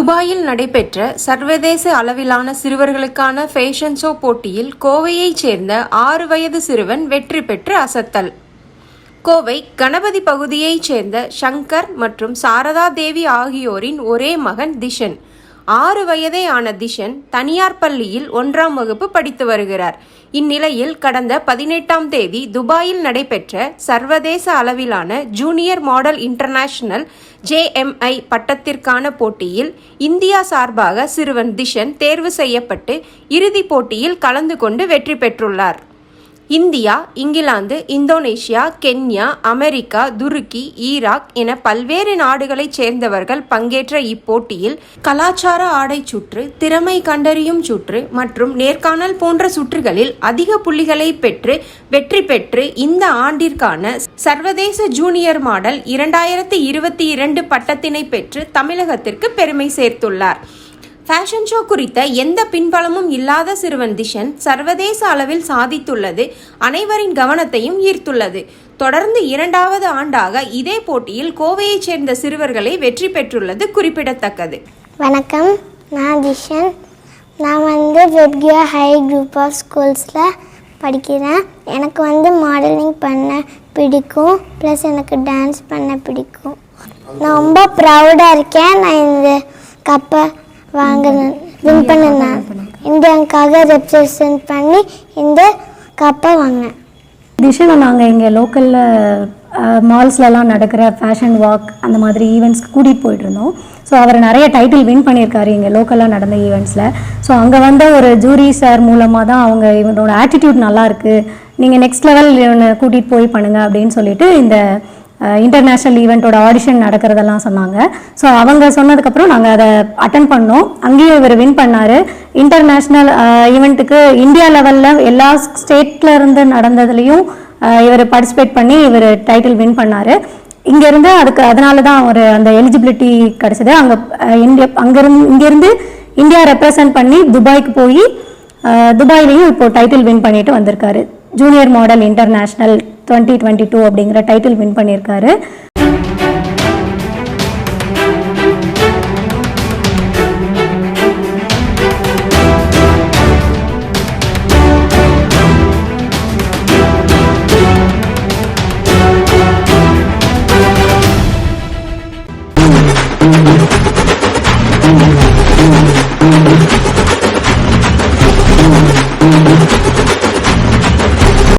துபாயில் நடைபெற்ற சர்வதேச அளவிலான சிறுவர்களுக்கான ஃபேஷன் ஷோ போட்டியில் கோவையைச் சேர்ந்த ஆறு வயது சிறுவன் வெற்றி பெற்று அசத்தல். கோவை கணபதி பகுதியைச் சேர்ந்த சங்கர் மற்றும் சாரதா தேவி ஆகியோரின் ஒரே மகன் திஷன். ஆறு வயதே ஆன திஷன் தனியார் பள்ளியில் ஒன்றாம் வகுப்பு படித்து வருகிறார். இந்நிலையில் கடந்த பதினெட்டாம் தேதி துபாயில் நடைபெற்ற சர்வதேச அளவிலான ஜூனியர் மாடல் இன்டர்நேஷனல் ஜேஎம்ஐ பட்டத்திற்கான போட்டியில் இந்தியா சார்பாக சிறுவன் திஷன் தேர்வு செய்யப்பட்டு இறுதிப் போட்டியில் கலந்து கொண்டு வெற்றி பெற்றுள்ளார். இந்தியா இங்கிலாந்து இந்தோனேஷியா கென்யா அமெரிக்கா துருக்கி ஈராக் என பல்வேறு நாடுகளைச் சேர்ந்தவர்கள் பங்கேற்ற இப்போட்டியில் கலாச்சார ஆடை சுற்று திறமை கண்டறியும் சுற்று மற்றும் நேர்காணல் போன்ற சுற்றுகளில் அதிக புள்ளிகளை பெற்று வெற்றி பெற்று இந்த ஆண்டிற்கான சர்வதேச ஜூனியர் மாடல் இரண்டாயிரத்தி இருபத்தி இரண்டு பட்டத்தினை பெற்று தமிழகத்திற்கு பெருமை சேர்த்துள்ளார். ஃபேஷன் ஷோ குறித்த எந்த பின்பலமும் இல்லாத சிறுவன் திஷன் சர்வதேச அளவில் சாதித்துள்ளது அனைவரின் கவனத்தையும் ஈர்த்துள்ளது. தொடர்ந்து இரண்டாவது ஆண்டாக இதே போட்டியில் கோவையைச் சேர்ந்த சிறுவர்களை வெற்றி பெற்றுள்ளது குறிப்பிடத்தக்கது. வணக்கம் நான் திஷன். நான் வந்து வெப்கியா ஹை குரூப் ஆஃப் ஸ்கூல்ஸில் படிக்கிறேன். எனக்கு வந்து மாடலிங் பண்ண பிடிக்கும் ப்ளஸ் எனக்கு டான்ஸ் பண்ண பிடிக்கும். நான் ரொம்ப ப்ரௌடாக இருக்கேன். நான் இந்த கப்பை வாங்கினேன். வின் பண்ணினேன். இந்தியாவுக்காக ரெப்ரசன்ட் பண்ணி இந்த கப்பை வாங்கினேன். திஷனை நாங்கள் இங்கே லோக்கலில் மால்ஸ்லலாம் நடக்கிற ஃபேஷன் வாக் அந்த மாதிரி ஈவெண்ட்ஸ்க்கு கூட்டிகிட்டு போயிட்டுருந்தோம் ஸோ அவர் நிறைய டைட்டில் வின் பண்ணியிருக்காரு இங்கே லோக்கலாக நடந்த ஈவெண்ட்ஸில் ஸோ அங்கே வந்த ஒரு ஜூரி சார் மூலமாக தான் அவங்க இவனோட ஆட்டிடியூட் நல்லாயிருக்கு நீங்கள் நெக்ஸ்ட் லெவல் இவனை கூட்டிகிட்டு போய் பண்ணுங்கள் அப்படின்னு சொல்லிட்டு இந்த இன்டர்நேஷ்னல் ஈவெண்ட்டோட ஆடிஷன் நடக்கிறதெல்லாம் சொன்னாங்க. ஸோ அவங்க சொன்னதுக்கப்புறம் நாங்கள் அதை அட்டன் பண்ணோம். அங்கேயும் இவர் வின் பண்ணார். இன்டர்நேஷ்னல் ஈவெண்ட்டுக்கு இந்தியா லெவலில் எல்லா ஸ்டேட்ல இருந்து நடந்ததுலேயும் இவர் பார்ட்டிசிபேட் பண்ணி இவர் டைட்டில் வின் பண்ணார். இங்கேருந்து அதுக்கு அதனால தான் அவர் அந்த எலிஜிபிலிட்டி கிடச்சிது. அங்கே இந்தியா அங்கேருந்து இங்கேருந்து இந்தியா ரெப்ரசன்ட் பண்ணி துபாய்க்கு போய் துபாயிலையும் இப்போ டைட்டில் வின் பண்ணிட்டு வந்திருக்காரு. Junior model international twenty twenty two அப்படிங்கிற டைட்டில் வின் பண்ணியிருக்காரு.